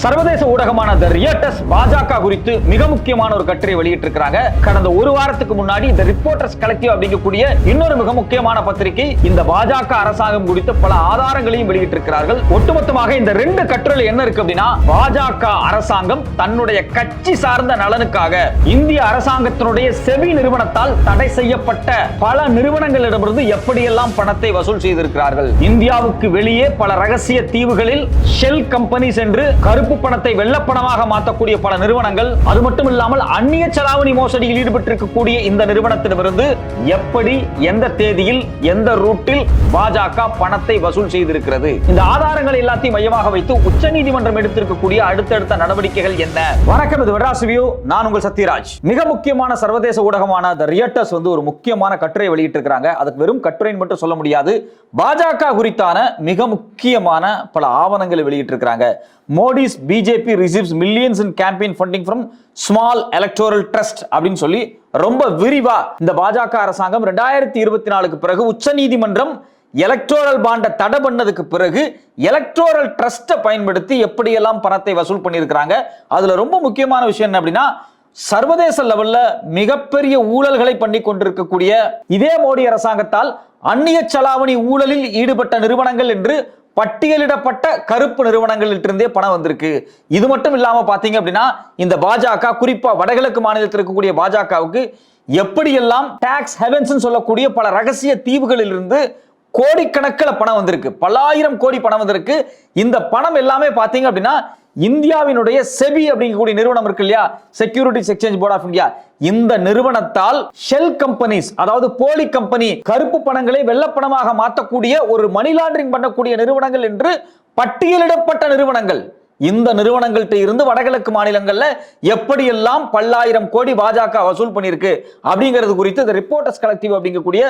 சர்வதேச ஊடகமான த ரியட்டஸ் பாஜக குறித்து மிக முக்கியமான ஒரு கட்டுரை வெளியிட்டிருக்கிறாங்க. கடந்த ஒரு வாரத்துக்கு முன்னாடி இந்த ரிப்போர்ட்டர்ஸ் கலெக்டிவ் அப்படிங்கக்கூடிய இன்னொரு மிக முக்கியமான பத்திரிகை இந்த பாஜக அரசாங்கம் குறித்து பல ஆதாரங்களையும் வெளியிட்டிருக்கிறார்கள். ஒட்டுமொத்தமாக இந்த ரெண்டு கட்டுரையில் என்ன இருக்கு அப்படின்னா பாஜக அரசாங்கம் தன்னுடைய கட்சி சார்ந்த நலனுக்காக இந்திய அரசாங்கத்தினுடைய செவி நிறுவனத்தால் தடை செய்யப்பட்ட பல நிறுவனங்களிடமிருந்து எப்படியெல்லாம் பணத்தை வசூல் செய்திருக்கிறார்கள். இந்தியாவுக்கு வெளியே பல ரகசிய தீவுகளில் ஷெல் கம்பெனிஸ் என்று கருப்பு பணத்தை வெள்ளப்பணமாக மாற்றக்கூடிய பல நிறுவனங்கள் அது மட்டும் இல்லாமல் அந்நிய செலாவணி மோசடியில் ஈடுபட்டிருக்கக்கூடிய இந்த நிறுவனத்திடமிருந்து எப்படி எந்த தேதியில் எந்த ரூட்டில் பாஜக பணத்தை வசூல் செய்திருக்கிறது? இந்த ஆதாரங்களை எல்லாத்தையும் மையமாக வைத்து உச்சநீதிமன்றம் எடுத்திருக்கக்கூடிய அடுத்தடுத்த நடவடிக்கைகள் என்ன? வணக்கம் இது மெட்ராஸ் நான் உங்கள் சத்யராஜ். மிக முக்கியமான சர்வதேச ஊடகமான த ரியட்டர்ஸ் வந்து ஒரு முக்கியமான கட்டுரை வெளியிட்டிருக்கிறாங்க. அதுக்கு வெறும் கட்டுரைன்னு மட்டும் சொல்ல முடியாது. பாஜக குறித்தான மிக முக்கியமான பல ஆவணங்களை வெளியிட்டிருக்கிறாங்க. Modi's BJP receives millions in campaign funding from small electoral trust அப்படின்னு சொல்லி ரொம்ப விரிவா இந்த பாஜக அரசாங்கம் ரெண்டாயிரத்தி இருபத்தி நாலுக்கு பிறகு உச்சநீதிமன்றம் எலக்டோரல் பாண்டை தடை பண்ணதுக்கு பிறகு எலக்டோரல் ட்ரஸ்ட்டை பயன்படுத்தி எப்படியெல்லாம் பணத்தை வசூல் பண்ணியிருக்கிறாங்க? அதுல ரொம்ப முக்கியமான விஷயம் என்ன அப்படின்னா சர்வதேச லெவல்ல மிகப்பெரிய ஊழல்களை பண்ணி கொண்டிருக்கக்கூடிய இதே மோடி அரசாங்கத்தால் அந்நிய செலாவணி ஊழலில் ஈடுபட்ட நிறுவனங்கள் என்று பட்டியலிடப்பட்ட கருப்பு நிறுவனங்களிலிருந்தே பணம் வந்திருக்கு. இது மட்டும் இல்லாமல் பார்த்தீங்க அப்படின்னா இந்த பாஜக குறிப்பாக வடகிழக்கு மாநிலத்தில் இருக்கக்கூடிய பாஜகவுக்கு எப்படியெல்லாம் டாக்ஸ் ஹெவன்ஸ் சொல்லக்கூடிய பல ரகசிய தீவுகளில் இருந்து கோடிக்கணக்கில் பணம் வந்திருக்கு. பல்லாயிரம் கோடி பணம் வந்திருக்கு. இந்த பணம் எல்லாமே பார்த்தீங்க அப்படின்னா இந்தியாவினுடைய செபி அப்படிங்கக்கூடிய நிறுவனம் இருக்கு இல்லையா? Securities Exchange Board of India இந்த நிறுவனத்தால் ஷெல் கம்பெனிஸ் அதாவது போலி கம்பெனி கருப்பு பணங்களை வெள்ளப்பணமாக மாற்றக்கூடிய ஒரு மணி லாண்டரிங் பண்ணக்கூடிய நிறுவனங்கள் என்று பட்டியலிடப்பட்ட நிறுவனங்கள். இந்த நிறுவனங்கள்கிட்ட இருந்து வடகிழக்கு மாநிலங்கள்ல எப்படியெல்லாம் பல்லாயிரம் கோடி பாஜக வசூல் பண்ணியிருக்கு அப்படிங்கிறது குறித்து இந்த ரிப்போர்ட்டர்ஸ் கலெக்டிவ் அப்படிங்கக்கூடிய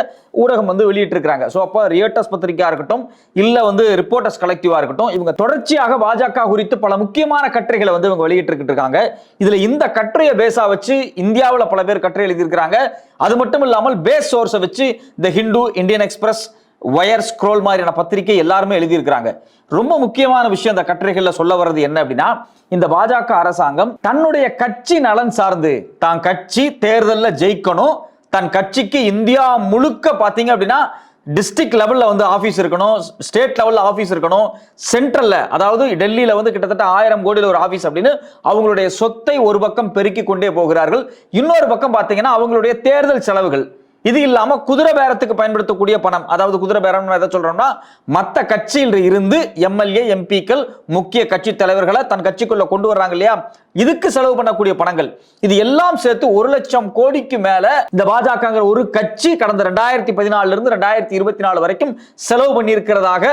ஊடகம் வந்து வெளியிட்டிருக்காங்க ஸோ அப்போ ரியேட்டர்ஸ் பத்திரிகையாக இருக்கட்டும் இல்லை வந்து ரிப்போர்ட்டர்ஸ் கலெக்டிவாக இருக்கட்டும் இவங்க தொடர்ச்சியாக பாஜக குறித்து பல முக்கியமான கட்டுரைகளை வந்து இவங்க வெளியிட்டு இருக்காங்க. இதுல இந்த கட்டுரையை பேஸா வச்சு இந்தியாவில் பல பேர் கட்டுரை எழுதியிருக்கிறாங்க. அது மட்டும் இல்லாமல் பேஸ் சோர்ஸை வச்சு the Hindu Indian Express Wire Scroll மாதிரியான பத்திரிகை எல்லாருமே எழுதியிருக்கிறாங்க. ரொம்ப முக்கியமான விஷயம் இந்த கட்டுரைகள்ல சொல்ல வர்றது என்ன அப்படின்னா இந்த பாஜக அரசாங்கம் தன்னுடைய கட்சி நலன் சார்ந்து தான் கட்சி தேர்தலில் ஜெயிக்கணும். தன் கட்சிக்கு இந்தியா முழுக்க பார்த்தீங்க அப்படின்னா டிஸ்ட்ரிக்ட் லெவலில் வந்து ஆஃபீஸ் இருக்கணும் ஸ்டேட் லெவலில் ஆஃபீஸ் இருக்கணும். சென்ட்ரலில் அதாவது டெல்லியில் வந்து கிட்டத்தட்ட ஆயிரம் கோடியில் ஒரு ஆஃபீஸ் அப்படின்னு அவங்களுடைய சொத்தை ஒரு பக்கம் பெருக்கி கொண்டே போகிறார்கள். இன்னொரு பக்கம் பார்த்தீங்கன்னா அவங்களுடைய தேர்தல் செலவுகள். இது இல்லாம குதிரை பேரத்துக்கு பயன்படுத்தக்கூடிய பணம். அதாவது குதிரை பேரம் எதை சொல்றோம்னா மற்ற கட்சியில் இருந்து எம்எல்ஏ எம்பிக்கள் முக்கிய கட்சி தலைவர்களை தன் கட்சிக்குள்ள கொண்டு வர்றாங்க இல்லையா? இதுக்கு செலவு பண்ணக்கூடிய பணங்கள். இது எல்லாம் சேர்த்து ஒரு லட்சம் கோடிக்கு மேல இந்த பாஜகங்கிற ஒரு கட்சி கடந்த ரெண்டாயிரத்தி பதினாலுல இருந்து ரெண்டாயிரத்தி இருபத்தி நாலு வரைக்கும் செலவு பண்ணியிருக்கிறதாக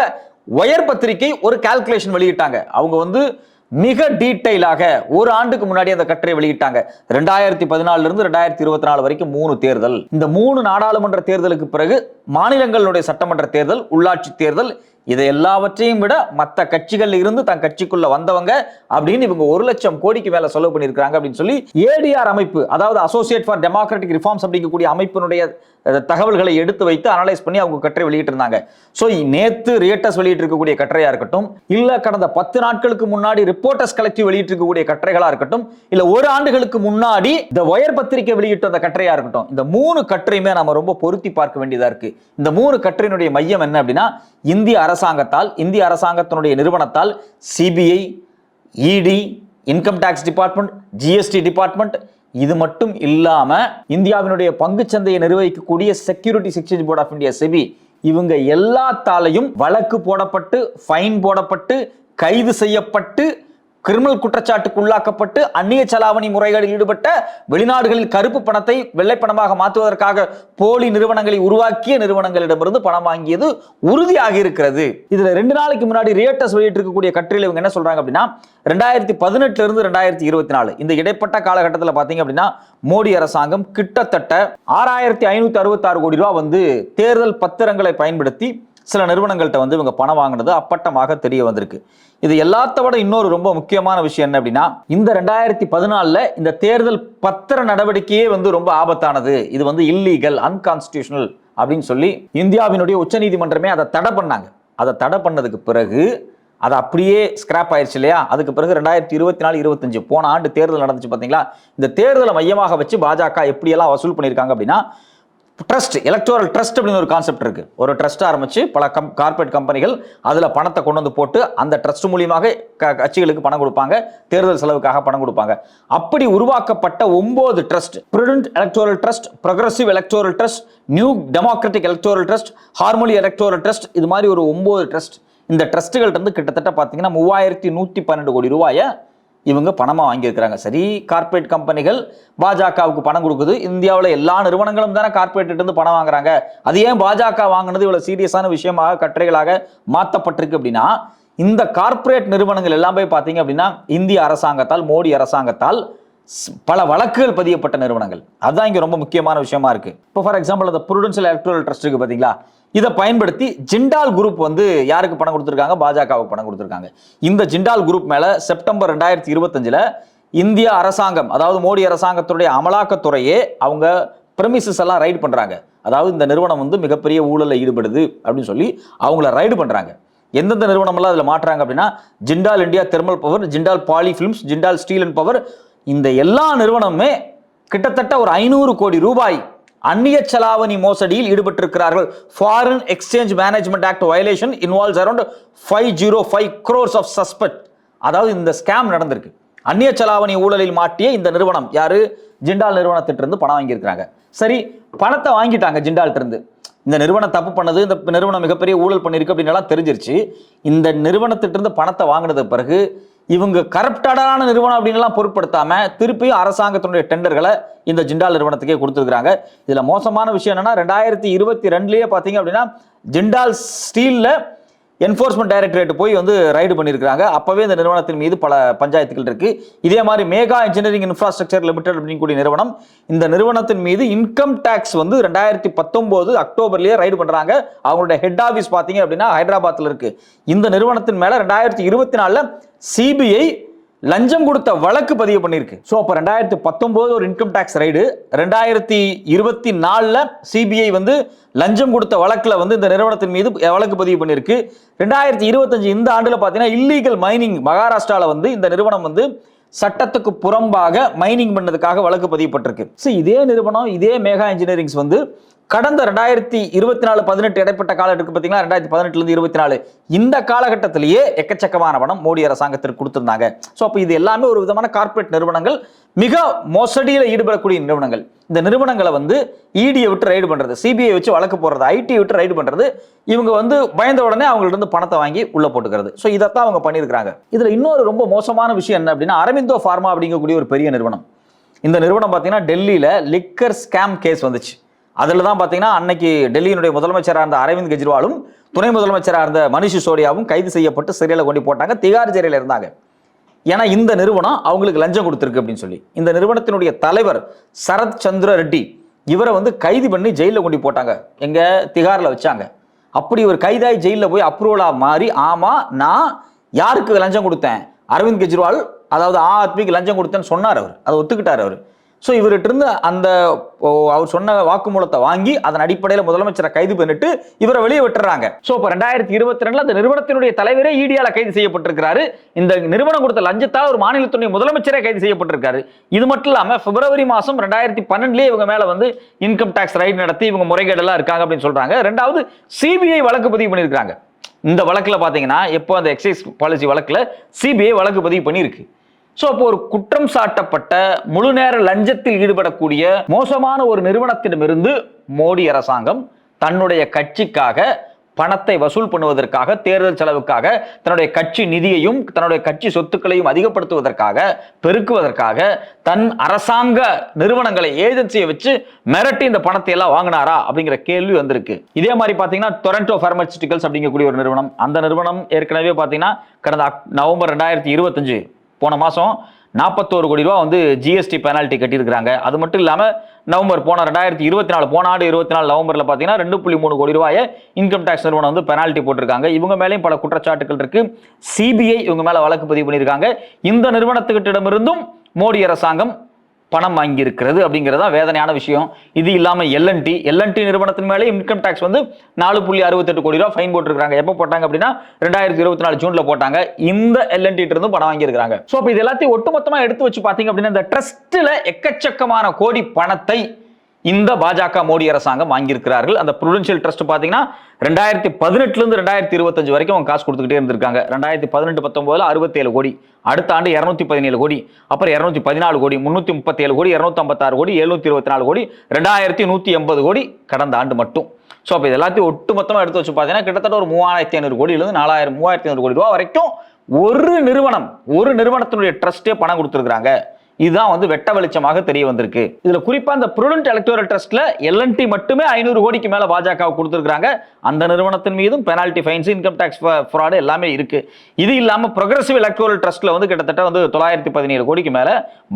ஒயர் பத்திரிகை ஒரு கால்குலேஷன் வெளியிட்டாங்க. அவங்க வந்து மிக டீட்டெயிலாக ஒரு ஆண்டுக்கு முன்னாடி அந்த கட்டுரை வெளியிட்டாங்க. ரெண்டாயிரத்தி பதினாலுல இருந்து ரெண்டாயிரத்தி இருபத்தி நாலு வரைக்கும் மூணு தேர்தல். இந்த மூணு நாடாளுமன்ற தேர்தலுக்கு பிறகு மாநிலங்களுடைய சட்டமன்ற தேர்தல் உள்ளாட்சி தேர்தல் இதை எல்லாவற்றையும் விட மற்ற கட்சிகள் இருந்து தன் கட்சிக்குள்ள வந்தவங்க அப்படின்னு இவங்க ஒரு லட்சம் கோடிக்கு மேல செலவு பண்ணியிருக்காங்க அப்படின்னு சொல்லி ஏடிஆர் அமைப்பு அதாவது அசோசியேட் ஃபார் டெமோக்ராட்டிக் ரிஃபார்ம்ஸ் அப்படிங்கக்கூடிய அமைப்பினுடைய தகவல்களை எடுத்து வைத்து அனலைஸ் பண்ணி அவங்க கட்டுரை வெளியிட்டிருந்தாங்க. ஸோ நேத்து ரியேட்டர்ஸ் வெளியிட்டிருக்கக்கூடிய கட்டுரையா இருக்கட்டும் இல்ல கடந்த பத்து நாட்களுக்கு முன்னாடி ரிப்போர்ட்டர்ஸ் கலெக்டிவ் வெளியிட்டிருக்கக்கூடிய கட்டுரைகளா இருக்கட்டும் இல்ல ஒரு ஆண்டுகளுக்கு முன்னாடி இந்த ஒயர் பத்திரிகை வெளியிட்ட அந்த கட்டுரையா இருக்கட்டும் இந்த மூணு கட்டுரையுமே நம்ம ரொம்ப பொருத்தி பார்க்க வேண்டியதா இருக்கு. இந்த மூணு கட்டுரையினுடைய மையம் என்ன அப்படின்னா இந்திய அரசு அரசாங்கத்தால் இந்திய அரசாங்கத்தினுடைய நிறுவனத்தால் CBI ED income tax department GST department இது மட்டும் இல்லாமல் இந்தியாவினுடைய பங்குச்சந்தையை நிர்வகிக்கக்கூடிய Securities Exchange Board of India SEBI இவங்க எல்லாத்தாலையும் வழக்கு போடப்பட்டு ஃபைன் போடப்பட்டு கைது செய்யப்பட்டு கிரிமினல் குற்றச்சாட்டுக்கு உள்ளாக்கப்பட்டு அந்நிய செலாவணி முறைகளில் ஈடுபட்ட வெளிநாடுகளில் கருப்பு பணத்தை வெள்ளை பணமாக மாற்றுவதற்காக போலி நிறுவனங்களை உருவாக்கிய நிறுவனங்களிடமிருந்து பணம் வாங்கியது உறுதியாக இருக்கிறது. இதுல ரெண்டு நாளைக்கு முன்னாடி ரியேட்டர்ஸ் வெளியிட்டிருக்கக்கூடிய கட்டுரையில் இவங்க என்ன சொல்றாங்க அப்படின்னா ரெண்டாயிரத்தி பதினெட்டுல இருந்து ரெண்டாயிரத்தி இருபத்தி நாலு இந்த இடைப்பட்ட காலகட்டத்தில் பாத்தீங்க அப்படின்னா மோடி அரசாங்கம் கிட்டத்தட்ட ஆறாயிரத்தி ஐநூத்தி அறுபத்தாறு கோடி ரூபாய் வந்து தேர்தல் பத்திரங்களை பயன்படுத்தி சில நிறுவனங்கள்ட்ட வந்து இவங்க பணம் வாங்கினது அப்பட்டமாக தெரிய வந்திருக்கு. இது எல்லாத்த விட இன்னொரு ரொம்ப முக்கியமான விஷயம் என்ன அப்படின்னா இந்த ரெண்டாயிரத்தி பதினாலில் இந்த தேர்தல் பத்திர நடவடிக்கையே வந்து ரொம்ப ஆபத்தானது. இது வந்து இல்லீகல் அன்கான்ஸ்டியூஷனல் அப்படின்னு சொல்லி இந்தியாவினுடைய உச்சநீதிமன்றமே அதை தடை பண்ணாங்க. அதை தடை பண்ணதுக்கு பிறகு அது அப்படியே ஸ்கிராப் ஆயிடுச்சு இல்லையா? அதுக்கு பிறகு ரெண்டாயிரத்தி இருபத்தி நாலு இருபத்தஞ்சு போன ஆண்டு தேர்தல் நடந்துச்சு பார்த்தீங்களா இந்த தேர்தலை மையமாக வச்சு பாஜக எப்படியெல்லாம் வசூல் பண்ணியிருக்காங்க அப்படின்னா ட்ரஸ்ட் எலக்ட்ரல் ட்ரஸ்ட் அப்படின்னு ஒரு கான்செப்ட் இருக்கு. ஒரு ட்ரஸ்ட் ஆரம்பிச்சு பல கம் கார்பரேட் கம்பெனிகள் அதில் பணத்தை கொண்டு வந்து போட்டு அந்த ட்ரஸ்ட் மூலியமாக க- கட்சிகளுக்கு பணம் கொடுப்பாங்க. தேர்தல் செலவுக்காக பணம் கொடுப்பாங்க. அப்படி உருவாக்கப்பட்ட ஒன்பது trust Prudent Electoral Trust Progressive Electoral Trust New Democratic Electoral Trust Harmony Electoral Trust இது மாதிரி ஒரு ஒன்பது ட்ரஸ்ட் இந்த ட்ரஸ்ட்டுகள்ட்டு இருந்து கிட்டத்தட்ட பார்த்தீங்கன்னா மூவாயிரத்தி நூற்றி பன்னெண்டு கோடி ரூபாயை இவங்க பணமாக வாங்கியிருக்கிறாங்க. சரி கார்ப்பரேட் கம்பெனிகள் பாஜகவுக்கு பணம் கொடுக்குது. இந்தியாவில் எல்லா நிறுவனங்களும் தானே கார்ப்பரேட் இருந்து பணம் வாங்குறாங்க. அது ஏன் பாஜக வாங்கினது இவ்வளோ சீரியஸான விஷயமாக கட்டுரைகளாக மாற்றப்பட்டிருக்கு அப்படின்னா இந்த கார்ப்பரேட் நிறுவனங்கள் எல்லாம் போய் பார்த்தீங்க அப்படின்னா இந்திய அரசாங்கத்தால் மோடி அரசாங்கத்தால் ஸ்- பல வழக்குகள் பதியப்பட்ட நிறுவனங்கள். அதுதான் இங்கே ரொம்ப முக்கியமான விஷயமா இருக்குது இப்போ ஃபார் எக்ஸாம்பிள் அந்த ப்ரூடென்ஷியல் எலக்ட்ரல் ட்ரஸ்ட்டுக்கு பார்த்தீங்களா? இதை பயன்படுத்தி ஜிண்டால் குரூப் வந்து யாருக்கு பணம் கொடுத்துருக்காங்க? பாஜகவுக்கு பணம் கொடுத்துருக்காங்க. இந்த ஜிண்டால் குரூப் மேல செப்டம்பர் ரெண்டாயிரத்தி இருபத்தஞ்சில் இந்திய அரசாங்கம் அதாவது மோடி அரசாங்கத்துடைய அமலாக்கத்துறையே அவங்க பிரமிசஸ் எல்லாம் ரைடு பண்றாங்க. அதாவது இந்த நிறுவனம் வந்து மிகப்பெரிய ஊழலில் ஈடுபடுது அப்படின்னு சொல்லி அவங்கள ரைடு பண்றாங்க. எந்தெந்த நிறுவனமெல்லாம் அதில் மாற்றுறாங்க அப்படின்னா Jindal India Thermal Power Jindal Poly Films Jindal Steel and Power இந்த எல்லா நிறுவனமுமே கிட்டத்தட்ட ஒரு ஐநூறு கோடி ரூபாய் அந்நிய செலாவணி மோசடியில் ஈடுபட்டிருக்கிறார்கள். Foreign exchange management act violation involves around five zero five crores of suspect அதாவது இந்த ஸ்கேம் நடந்திருக்கு. அந்நிய செலாவணி ஊழலில் மாட்டிய இந்த நிறுவனம் யாரு? ஜிண்டால் நிறுவனத்திட்டிருந்து பணம் வாங்கியிருக்கிறாங்க. சரி பணத்தை வாங்கிட்டாங்க ஜிண்டால்ட்டிருந்து. இந்த நிறுவனம் தப்பு பண்ணது இந்த நிறுவனம் மிகப்பெரிய ஊழல் பண்ணியிருக்கு அப்படின்னு எல்லாம் தெரிஞ்சிருச்சு. இந்த நிறுவனத்திட்டிருந்து பணத்தை வாங்கினது பிறகு இவங்க கரப்டடான நிறுவனம் அப்படின்லாம் பொருட்படுத்தாம திருப்பியும் அரசாங்கத்தினுடைய டெண்டர்களை இந்த ஜிண்டால் நிறுவனத்துக்கே கொடுத்துருக்காங்க இதுல மோசமான விஷயம் என்னன்னா ரெண்டாயிரத்தி இருபத்தி ரெண்டுலயே பாத்தீங்க அப்படின்னா ஜிண்டால் ஸ்டீல்ல என்ஃபோர்ஸ்மெண்ட் டைரக்டரேட் போய் வந்து ரைடு பண்ணியிருக்காங்க அப்பவே இந்த நிறுவனத்தின் மீது பல பஞ்சாயத்துகள் இருக்கு. இதே மாதிரி மேகா இன்ஜினியரிங் இன்ஃப்ராஸ்ட்ரக்சர் லிமிடெட் அப்படின்னு கூடிய நிறுவனம் இந்த நிறுவனத்தின் மீது இன்கம் டேக்ஸ் வந்து ரெண்டாயிரத்தி பத்தொன்பது அக்டோபர்லேயே ரைடு பண்ணுறாங்க அவங்களுடைய ஹெட் ஆஃபீஸ் பார்த்தீங்க அப்படின்னா ஹைதராபாத்தில் இருக்கு. இந்த நிறுவனத்தின் மேலே ரெண்டாயிரத்தி இருபத்தி நாலில் சிபிஐ லஞ்சம் கொடுத்த வழக்கு பதிவு பண்ணியிருக்கு. ஸோ அப்போ ரெண்டாயிரத்தி பத்தொம்போது ஒரு இன்கம் டேக்ஸ் ரைடு ரெண்டாயிரத்தி இருபத்தி நாலில் சிபிஐ வந்து லஞ்சம் கொடுத்த வழக்கில் வந்து இந்த நிறுவனத்தின் மீது வழக்கு பதிவு பண்ணியிருக்கு. ரெண்டாயிரத்தி இருபத்தஞ்சு இந்த ஆண்டில் பார்த்தீங்கன்னா இல்லீகல் மைனிங் மகாராஷ்டிராவில் வந்து இந்த நிறுவனம் வந்து சட்டத்துக்கு புறம்பாக மைனிங் பண்ணதுக்காக வழக்கு பதியப்பட்டிருக்கு ஸோ இதே நிறுவனம் இதே மேகா இன்ஜினியரிங்ஸ் வந்து கடந்த ரெண்டாயிரத்தி இருபத்தி நாலு பதினெட்டு இடைப்பட்ட காலம் இருக்கு பார்த்தீங்களா ரெண்டாயிரத்தி பதினெட்டுலேருந்து இருபத்தி நாலு. இந்த காலகட்டத்திலேயே எக்கச்சக்கமான பணம் மோடி அரசாங்கத்திற்கு கொடுத்துருந்தாங்க. ஸோ அப்போ இது எல்லாமே ஒரு விதமான கார்ப்பரேட் நிறுவனங்கள் மிக மோசடியில் ஈடுபடக்கூடிய நிறுவனங்கள். இந்த நிறுவனங்களை வந்து இடியை விட்டு ரைடு பண்ணுறது சிபிஐ வச்சு வழக்கு போடுறது ஐடியை விட்டு ரைடு பண்ணுறது இவங்க வந்து பயந்த உடனே அவங்கள்ட்ட இருந்து பணத்தை வாங்கி உள்ளே போட்டுக்கிறது. ஸோ இதைத்தான் அவங்க பண்ணியிருக்காங்க இதில் இன்னொரு ரொம்ப மோசமான விஷயம் என்ன அப்படின்னா அரவிந்தோ ஃபார்மா அப்படிங்கக்கூடிய ஒரு பெரிய நிறுவனம். இந்த நிறுவனம் பார்த்தீங்கன்னா டெல்லியில் லிக்கர் ஸ்கேம் கேஸ் வந்துச்சு. அதில் தான் பார்த்தீங்கன்னா அன்னைக்கு டெல்லியினுடைய முதலமைச்சராக இருந்த அரவிந்த் கெஜ்ரிவாலும் துணை முதலமைச்சராக இருந்த மணிஷ் சிசோடியாவும் கைது செய்யப்பட்டு சிறையில் கொண்டு போட்டாங்க திகார் சிறையில் இருந்தாங்க. ஏன்னா இந்த நிறுவனம் அவங்களுக்கு லஞ்சம் கொடுத்துருக்கு அப்படின்னு சொல்லி. இந்த நிறுவனத்தினுடைய தலைவர் சரத் சந்திர ரெட்டி இவரை வந்து கைது பண்ணி ஜெயிலில் கொண்டு போட்டாங்க. எங்கே திகாரில் வச்சாங்க. அப்படி ஒரு கைதாகி ஜெயிலில் போய் அப்ரூவலாக மாறி ஆமாம் நான் யாருக்கு லஞ்சம் கொடுத்தேன்? அரவிந்த் கெஜ்ரிவால் அதாவது ஆ ஆத்மிக்கு லஞ்சம் கொடுத்தேன்னு சொன்னார் அவர். அதை ஒத்துக்கிட்டார் அவர். ஸோ இவர்கிட்ட இருந்து அந்த ஓ, அவர் சொன்ன வாக்குமூலத்தை வாங்கி அதன் அடிப்படையில் முதலமைச்சரை கைது பண்ணிட்டு இவரை வெளியே விட்டுறாங்க. ஸோ இப்போ ரெண்டாயிரத்தி இருபத்தி ரெண்டுல அந்த நிறுவனத்தினுடைய தலைவரே இடியால கைது செய்யப்பட்டிருக்கிறாரு. இந்த நிறுவனம் கொடுத்த லஞ்சத்தால் ஒரு மாநிலத்துடைய முதலமைச்சரே கைது செய்யப்பட்டிருக்காரு. இது மட்டும் இல்லாமல் பிப்ரவரி மாதம் ரெண்டாயிரத்தி பன்னெண்டுலேயே இவங்க மேலே வந்து இன்கம் டேக்ஸ் ரைட் நடத்தி இவங்க முறைகேடெல்லாம் இருக்காங்க அப்படின்னு சொல்றாங்க. ரெண்டாவது சிபிஐ வழக்கு பதிவு பண்ணியிருக்காங்க இந்த வழக்கில் பார்த்தீங்கன்னா எப்போ அந்த எக்ஸைஸ் பாலிசி வழக்கில் சிபிஐ வழக்கு பதிவு பண்ணியிருக்கு. ஸோ அப்போ ஒரு குற்றம் சாட்டப்பட்ட முழு நேர லஞ்சத்தில் ஈடுபடக்கூடிய மோசமான ஒரு நிறுவனத்திடமிருந்து மோடி அரசாங்கம் தன்னுடைய கட்சிக்காக பணத்தை வசூல் பண்ணுவதற்காக தேர்தல் செலவுக்காக தன்னுடைய கட்சி நிதியையும் தன்னுடைய கட்சி சொத்துக்களையும் அதிகப்படுத்துவதற்காக பெருக்குவதற்காக தன் அரசாங்க நிறுவனங்களை ஏஜென்சியை வச்சு மிரட்டி இந்த பணத்தை எல்லாம் வாங்கினாரா அப்படிங்கிற கேள்வி வந்திருக்கு. இதே மாதிரி பார்த்தீங்கன்னா டொரண்டோ பார்மசிட்டிகல்ஸ் அப்படிங்கக்கூடிய ஒரு நிறுவனம். அந்த நிறுவனம் ஏற்கனவே பார்த்தீங்கன்னா கடந்த அக்- நவம்பர் ரெண்டாயிரத்தி இருபத்தஞ்சு போன மாதம் நாற்பத்தோரு கோடி ரூபா வந்து ஜிஎஸ்டி பெனால்ட்டி கட்டியிருக்கிறாங்க. அது மட்டும் இல்லாமல் நவம்பர் போன ரெண்டாயிரத்தி இருபத்தி நாலு போன ஆண்டு இருபத்தி நாலு நவம்பரில் பார்த்தீங்கன்னா ரெண்டு புள்ளி மூணு கோடி ரூபாயை இன்கம் டேக்ஸ் நிறுவனம் வந்து பெனால்ட்டி போட்டிருக்காங்க. இவங்க மேலேயும் பல குற்றச்சாட்டுகள் இருக்கு. சிபிஐ இவங்க மேலே வழக்கு பதிவு பண்ணியிருக்காங்க. இந்த நிறுவனத்துக்கிட்டிடமிருந்தும் மோடி அரசாங்கம் பணம் வாங்கியிருக்கிறது அப்படிங்கிறது அப்படிங்கிறதா வேதனையான விஷயம். இது இல்லாமல் எல்என்டி எல்என்டி நிறுவனத்தின் மேலே இன்கம் டேக்ஸ் வந்து நாலு புள்ளி அறுபத்தெட்டு கோடி ரூபா ஃபைன் போட்டிருக்காங்க எப்போ போட்டாங்க அப்படின்னா ரெண்டாயிரத்தி இருபத்தி நாலு ஜூனில் போட்டாங்க. இந்த எல்என்டிட்டு இருந்தும் பணம் வாங்கியிருக்காங்க ஸோ இப்போ இது எல்லாத்தையும் ஒட்டுமொத்தமாக எடுத்து வச்சு பார்த்தீங்க அப்படின்னா இந்த ட்ரஸ்ட்டில் எக்கச்சக்கமான கோடி பணத்தை இந்த பாஜக மோடி அரசாங்கம் வாங்கியிருக்கிறார்கள். அந்த ப்ரூடென்ஷியல் ட்ரஸ்ட் பார்த்தீங்கன்னா ரெண்டாயிரத்தி பதினெட்டுலேருந்து ரெண்டாயிரத்தி இருபத்தஞ்சு வரைக்கும் அவங்க காசு கொடுத்துக்கிட்டே இருந்திருக்காங்க. ரெண்டாயிரத்தி பதினெட்டு பத்தொம்போதில் அறுபத்தேழு கோடி அடுத்த ஆண்டு இரநூத்தி பதினேழு கோடி அப்புறம் இரநூத்தி பதினாலு கோடி முந்நூற்றி முப்பத்தேழு கோடி இரநூத்தம்பத்தாறு கோடி எழுநூத்தி இருபத்தி நாலு கோடி ரெண்டாயிரத்தி நூற்றி எண்பது கோடி கடந்த ஆண்டு மட்டும். ஸோ அப்போ இது எல்லாத்தையும் ஒட்டு மொத்தமாக எடுத்து வச்சு பார்த்தீங்கன்னா கிட்டத்தட்ட ஒரு மூவாயிரத்தி ஐநூறு கோடியிலிருந்து நாலாயிரம் மூவாயிரத்தி ஐநூறு கோடி ரூபா வரைக்கும் ஒரு நிறுவனம் ஒரு நிறுவனத்தினுடைய ட்ரஸ்டே பணம் கொடுத்துருக்குறாங்க. இதுதான் வந்து வெட்ட வெளிச்சமாக தெரிய வந்திருக்கு. இதுல குறிப்பா இந்த புருடன்ட் எலக்டோரல் ட்ரஸ்ட்ல எல்என்டி மட்டுமே ஐநூறு கோடிக்கு மேல பாஜக கொடுத்துருக்காங்க அந்த நிறுவனத்தின் மீதும் penalty fines income tax fraud எல்லாமே இருக்கு. இது இல்லாம ப்ரொக்ரஸிவ் எலக்டோரல் ட்ரஸ்ட்ல வந்து கிட்டத்தட்ட வந்து தொள்ளாயிரத்தி பதினேழு கோடிக்கு மேல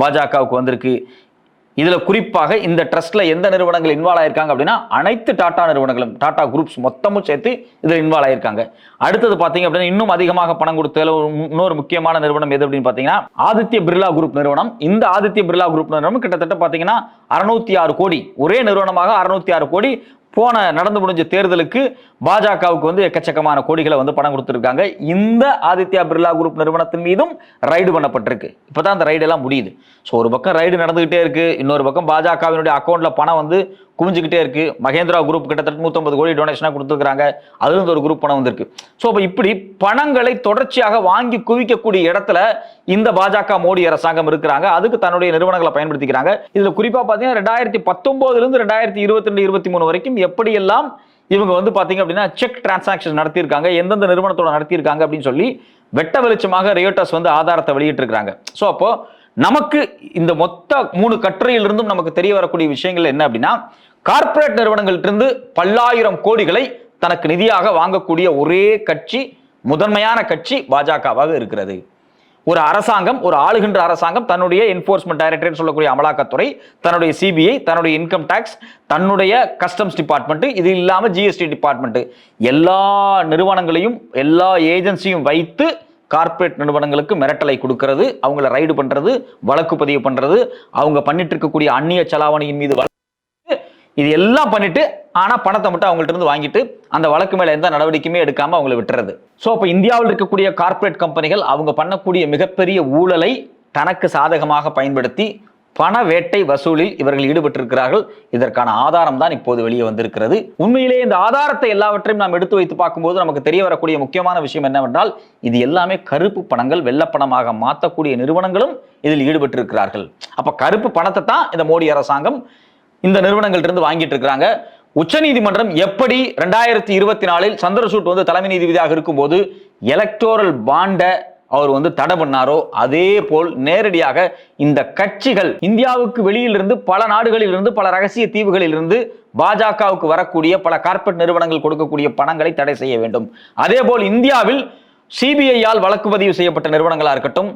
பாஜகவுக்கு வந்திருக்கு. இதுல குறிப்பாக இந்த ட்ரஸ்ட்ல எந்த நிறுவனங்கள் இன்வால்வ் ஆயிருக்காங்க அப்படின்னா அனைத்து டாடா நிறுவனங்களும் டாடா குரூப்ஸ் மொத்தமும் சேர்த்து இதுல இன்வால்வ் ஆயிருக்காங்க. அடுத்தது பாத்தீங்க அப்படின்னா இன்னும் அதிகமாக பணம் கொடுத்ததுல ஒரு இன்னொரு முக்கியமான நிறுவனம் எது அப்படின்னு பாத்தீங்கன்னா ஆதித்ய பிர்லா குரூப் நிறுவனம். இந்த ஆதித்ய பிர்லா குரூப் நிறுவனம் கிட்டத்தட்ட பாத்தீங்கன்னா அறுநூத்தி ஆறு கோடி ஒரே நிறுவனமாக அறுநூத்தி ஆறு கோடி போன நடந்து முடிஞ்ச தேர்தலுக்கு பாஜகவுக்கு வந்து எக்கச்சக்கமான கோடிகளை வந்து பணம் கொடுத்துருக்காங்க. இந்த ஆதித்யா பிர்லா குரூப் நிறுவனத்தின் மீதும் ரைடு பண்ணப்பட்டிருக்கு. இப்பதான் அந்த ரைடெல்லாம் முடியுது. ஸோ ஒரு பக்கம் ரைடு நடந்துகிட்டே இருக்கு. இன்னொரு பக்கம் பாஜகவினுடைய அக்கௌண்ட்ல பணம் வந்து குவிஞ்சுக்கிட்டே இருக்கு. மகேந்திரா குரூப் கிட்டத்தட்ட நூற்றம்பது கோடி டொனேஷனாக கொடுத்துருக்காங்க அதுல ஒரு குரூப் பணம் வந்திருக்கு. ஸோ அப்போ இப்படி பணங்களை தொடர்ச்சியாக வாங்கி குவிக்கக்கூடிய இடத்துல இந்த பாஜக மோடி அரசாங்கம் இருக்கிறாங்க. அதுக்கு தன்னுடைய நிறுவனங்களை பயன்படுத்திக்கிறாங்க. இதில் குறிப்பாக பார்த்தீங்கன்னா ரெண்டாயிரத்தி பத்தொம்போதுலேருந்து ரெண்டாயிரத்தி இருபத்தி ரெண்டு இருபத்தி மூணு வரைக்கும் எப்படியெல்லாம் இவங்க வந்து பார்த்தீங்க அப்படின்னா செக் டிரான்சாக்ஷன் நடத்தியிருக்காங்க எந்தெந்த நிறுவனத்தோட நடத்தியிருக்காங்க அப்படின்னு சொல்லி வெட்ட வெளிச்சமாக ரியோட்டஸ் வந்து ஆதாரத்தை வெளியிட்டிருக்காங்க ஸோ அப்போ நமக்கு இந்த மொத்த மூணு கட்டுரையிலிருந்தும் நமக்கு தெரிய வரக்கூடிய விஷயங்கள் என்ன அப்படின்னா கார்ப்பரேட் நிறுவனங்கள்ட்டிருந்து பல்லாயிரம் கோடிகளை தனக்கு நிதியாக வாங்கக்கூடிய ஒரே கட்சி முதன்மையான கட்சி பாஜகவாக இருக்கிறது. ஒரு அரசாங்கம் ஒரு ஆளுகின்ற அரசாங்கம் தன்னுடைய என்போர்ஸ்மெண்ட் டைரக்டரேட் சொல்லக்கூடிய அமலாக்கத்துறை தன்னுடைய சிபிஐ தன்னுடைய இன்கம் டேக்ஸ் தன்னுடைய கஸ்டம்ஸ் டிபார்ட்மெண்ட் இது இல்லாமல் ஜிஎஸ்டி டிபார்ட்மெண்ட் எல்லா நிறுவனங்களையும் எல்லா ஏஜென்சியும் வைத்து கார்ப்பரேட் நிறுவனங்களுக்கு மிரட்டலை கொடுக்கறது அவங்கள ரைடு பண்ணுறது வழக்கு பதிவு பண்ணுறது அவங்க பண்ணிட்டு இருக்கக்கூடிய அந்நிய செலாவணியின் மீது இது எல்லாம் பண்ணிட்டு ஆனா பணத்தை மட்டும் அவங்கள்ட்ட இருந்து வாங்கிட்டு அந்த வழக்கு மேல எந்த நடவடிக்கையுமே எடுக்காம அவங்கள விட்டுறது. சோ அப்ப இந்தியாவில் இருக்கக்கூடிய கார்ப்பரேட் கம்பெனிகள் அவங்க பண்ணக்கூடிய மிகப்பெரிய ஊழலை தனக்கு சாதகமாக பயன்படுத்தி பண வேட்டை வசூலில் இவர்கள் ஈடுபட்டிருக்கிறார்கள். இதற்கான ஆதாரம் தான் இப்போது வெளியே வந்திருக்கிறது. உண்மையிலேயே இந்த ஆதாரத்தை எல்லாவற்றையும் நாம் எடுத்து வைத்து பார்க்கும்போது நமக்கு தெரிய வரக்கூடிய முக்கியமான விஷயம் என்னவென்றால் இது எல்லாமே கருப்பு பணங்கள் வெள்ளப்பணமாக மாற்றக்கூடிய நிறுவனங்களும் இதில் ஈடுபட்டிருக்கிறார்கள். அப்ப கருப்பு பணத்தை தான் இந்த மோடி அரசாங்கம் இந்த நிறுவனங்கள்ட்ட இருந்து வாங்கிட்டு இருக்கிறாங்க உச்சநீதிமன்றம் எப்படி ரெண்டாயிரத்தி இருபத்தி நாலில் சந்திரசூட் வந்து தலைமை நீதிபதியாக இருக்கும்போது எலக்டோரல் பாண்ட அவர் வந்து தடை பண்ணாரோ அதே போல் நேரடியாக இந்த கட்சிகள் இந்தியாவுக்கு வெளியிலிருந்து பல நாடுகளில் இருந்து பல ரகசிய தீவுகளில் இருந்து பாஜகவுக்கு வரக்கூடிய பல கார்ப்பரேட் நிறுவனங்கள் கொடுக்கக்கூடிய பணங்களை தடை செய்ய வேண்டும். அதே போல் இந்தியாவில் சிபிஐயால் வழக்கு பதிவு செய்யப்பட்ட நிறுவனங்களாக இருக்கட்டும்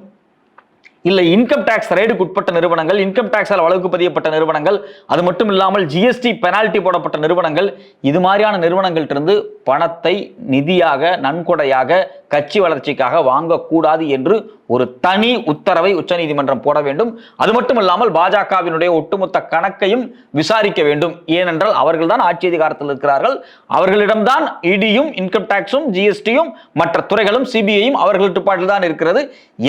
இல்லை இன்கம் டேக்ஸ் ரைடுக்கு உட்பட்ட நிறுவனங்கள் இன்கம் டேக்ஸால் வழக்கு பதியப்பட்ட நிறுவனங்கள் அது மட்டும் இல்லாமல் ஜிஎஸ்டி பெனால்டி போடப்பட்ட நிறுவனங்கள் இது மாதிரியான நிறுவனங்கள்ட்டிருந்து பணத்தை நிதியாக நன்கொடையாக கட்சி வளர்ச்சிக்காக வாங்கக்கூடாது என்று ஒரு தனி உத்தரவை உச்சநீதிமன்றம் போட வேண்டும். அது மட்டும் இல்லாமல் பாஜகவினுடைய ஒட்டுமொத்த கணக்கையும் விசாரிக்க வேண்டும். ஏனென்றால் அவர்கள் தான் ஆட்சி அதிகாரத்தில் இருக்கிறார்கள். அவர்களிடம்தான் இடியும் இன்கம் டாக்ஸும் ஜிஎஸ்டியும் மற்ற துறைகளும் சிபிஐயும் அவர்கள் கட்டுப்பாட்டில் தான் இருக்கிறது.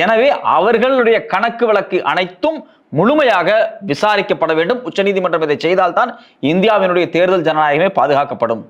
எனவே அவர்களுடைய கணக்கு வழக்கு அனைத்தும் முழுமையாக விசாரிக்கப்பட வேண்டும். உச்சநீதிமன்றம் இதை செய்தால்தான் இந்தியாவினுடைய தேர்தல் ஜனநாயகமே பாதுகாக்கப்படும்.